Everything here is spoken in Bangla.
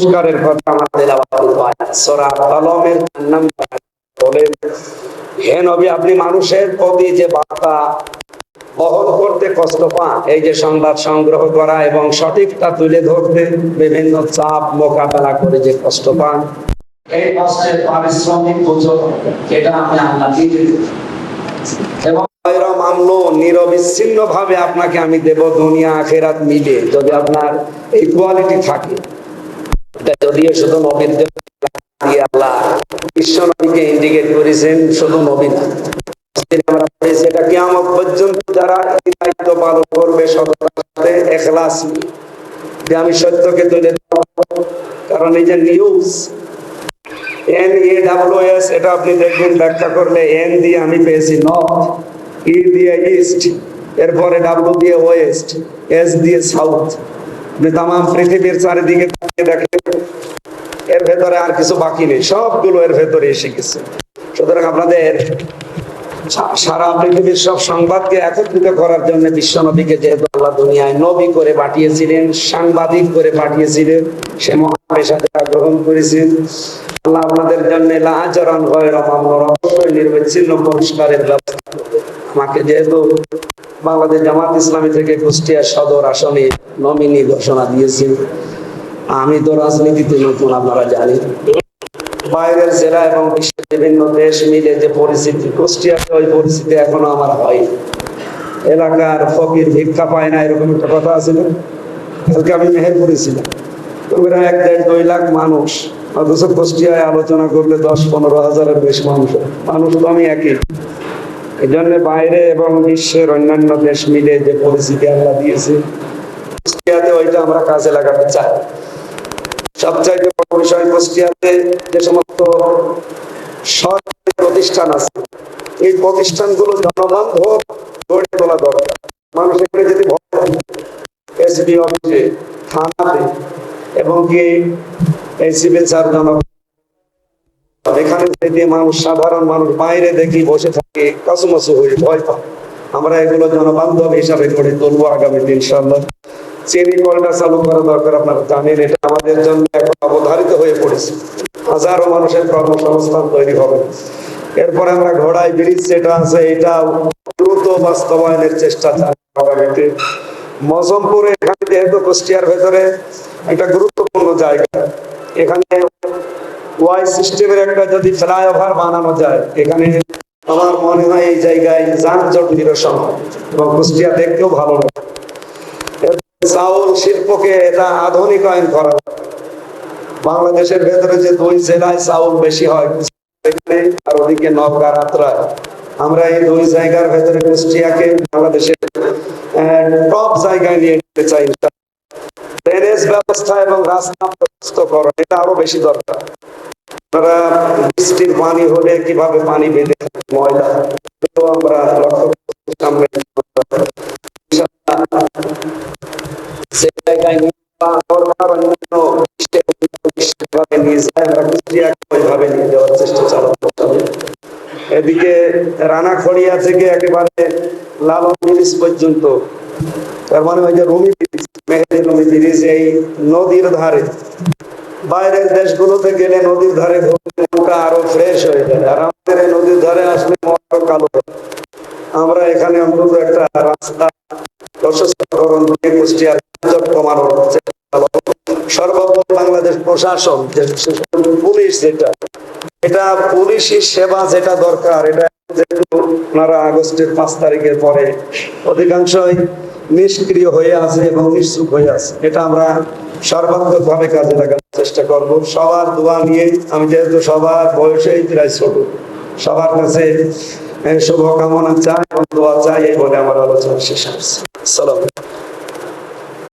পুরস্কারের কথা আমাদের সরা কলমের নাম বলেন, হে নবী, আপনি মানুষের প্রতি যে বার্তা বহন করতে কষ্ট পান, এই যে সংবাদ সংগ্রহ করা এবং সঠিকটা তুলে ধরতে বিভিন্ন চাপ মোকাবেলা করে যে কষ্ট পান, এই কষ্টের পারিশ্রমিক এটা আমি আল্লাহ এবং নিরবিচ্ছিন্ন ভাবে আপনাকে আমি দেব দুনিয়া আখেরাত মিলে যদি আপনার এই কোয়ালিটি থাকে। যদিও শুধু এটা আমি সত্যকে তুলে কারণ এই যে news N A W S এটা আপনি দেখবেন, ব্যাখ্যা করলে এন দিয়ে আমি পেয়েছি নর্থ ই দিয়ে ইস্ট এরপরে ডাব্লিউ দিয়ে ওয়েস্ট এস দিয়ে সাউথ আপনি তাম পৃথিবীর চারিদিকে দেখেন এর ভেতরে আর কিছু বাকি নেই। সবগুলো এর ভেতরে এসে গেছে। সুতরাং আপনাদের সারা পৃথিবীর সব সংবাদকে একত্রিত করার জন্য বিশ্ব নবীকে যেহেতু আল্লাহ দুনিয়ায় নবী করে পাঠিয়েছিলেন, সাংবাদিক করে পাঠিয়েছিলেন, সে মহান পেশা যারা গ্রহণ করেছেন আল্লাহ আপনাদের জন্য লাচরণ হয় অবশ্যই নির্বিচ্ছিন্ন পুরস্কারের ব্যবস্থা। আমাকে যেহেতু বাংলাদেশ জামাত ইসলামী থেকে কুষ্টিয়া সদর আসনে নমিনি ঘোষণা দিয়েছেন আমি তো রাজনীতিতে নতুন, আপনারা জানেন। বাইরের জেলা এবং বিশ্বের বিভিন্ন দেশ মিলে যে পরিস্থিতি, কুষ্টিয়াতে ওই পরিস্থিতি এখনও আমার হয় এলাকার ফকির ভিক্ষা পায় না, এরকম একটা কথা আছে না? কালকে আমি মেহেরপুরে ছিলাম। ওরা এক দেড় দুই লাখ মানুষ, অথচ কুষ্টিয়ায় আলোচনা করলে দশ পনেরো হাজারের বেশি মানুষ মানুষ তো আমি একই। এই জন্য বাইরে এবং বিশ্বের অন্যান্য দেশ মিলে যে পরিস্থিতি আল্লাহ দিয়েছে, কুষ্টিয়াতে ওইটা আমরা কাজে লাগাতে চাই। সবচাইতে বড় বিষয় কুষ্টিয়াতে যে সমস্ত সরকারি প্রতিষ্ঠান আছে, এই প্রতিষ্ঠানগুলো জনবান্ধব গড়ে তোলা দরকার। মানুষ এখানে যদি এসবি অফিসে, থানাতে, এবং কি এই সিভিল সার্জন এখানে থেকে মানুষ, সাধারণ মানুষ বাইরে দেখি বসে থাকে কাসুমাসু হয়ে ভয় পায়। আমরা এগুলো জনবান্ধব হিসাবে গড়ে তুলবো আগামী ইনশাল্লাহ চিনি কলটা চালু করা দরকার, আপনারা জানেন, এটা আমাদের জন্য এখন অবধারিত হয়ে পড়েছে। হাজারো মানুষের কর্মসংস্থান তৈরি হবে। এরপরে আমরা ঘোড়ায় ব্রিজ যেটা আছে এটা দ্রুত বাস্তবায়নের চেষ্টা এখানে যেহেতু কুষ্টিয়ার ভেতরে, একটা গুরুত্বপূর্ণ জায়গা। এখানে ওয়াই সিস্টেমের একটা যদি ফ্লাইওভার বানানো যায়, এখানে আমার মনে হয় এই জায়গায় যানজট নিরসন এবং কুষ্টিয়া দেখতেও ভালো লাগে। চাউল শিল্পকে এটা আধুনিকায়ন করা বাংলাদেশের ভেতরে যে দুই জেলায় চাউল বেশি হয় আর ওদিকে নওগাঁ রাত্রা আমরা এই দুই জায়গার ভেতরে কুষ্টিয়াকে বাংলাদেশের টপ জায়গায় নিয়ে যেতে চাই। ব্যবস্থা এবং রাস্তা প্রশস্তকরণ এটা আরও বেশি দরকার। আপনারা বৃষ্টির পানি হলে কীভাবে পানি বেঁধে ময়লা? এটাও আমরা লক্ষ্য এদিকে রানাখড়িয়া থেকে একেবারে লালন ব্রিজ পর্যন্ত, তার মানে ওই যে রুমি ব্রিজ, মেহেদি রুমি ব্রিজ, এই নদীর ধারে বাইরের দেশগুলোতে গেলে নদীর ধারে আরও ফ্রেশ হয়ে যায় আর আমাদের এই নদীর ধারে আসলে কালো। আমরা এখানে অন্তত একটা রাস্তা পুলিশ যেটা, এটা সেবা যেটা দরকার, এটা আপনারা আগস্টের পাঁচ পরে অধিকাংশই নিষ্ক্রিয় হয়ে আছে এবং নিশ্চুপ হয়ে আছে। এটা আমরা সর্বাত্মক ভাবে কাজে লাগানোর চেষ্টা করব। সবার দোয়া নিয়ে, আমি যেহেতু সবার বয়সেই প্রায় ছোট, সবার কাছে শুভকামনা চাই এবং দোয়া চাই এই বলে আমার আলোচনা শেষ হচ্ছে। সালাম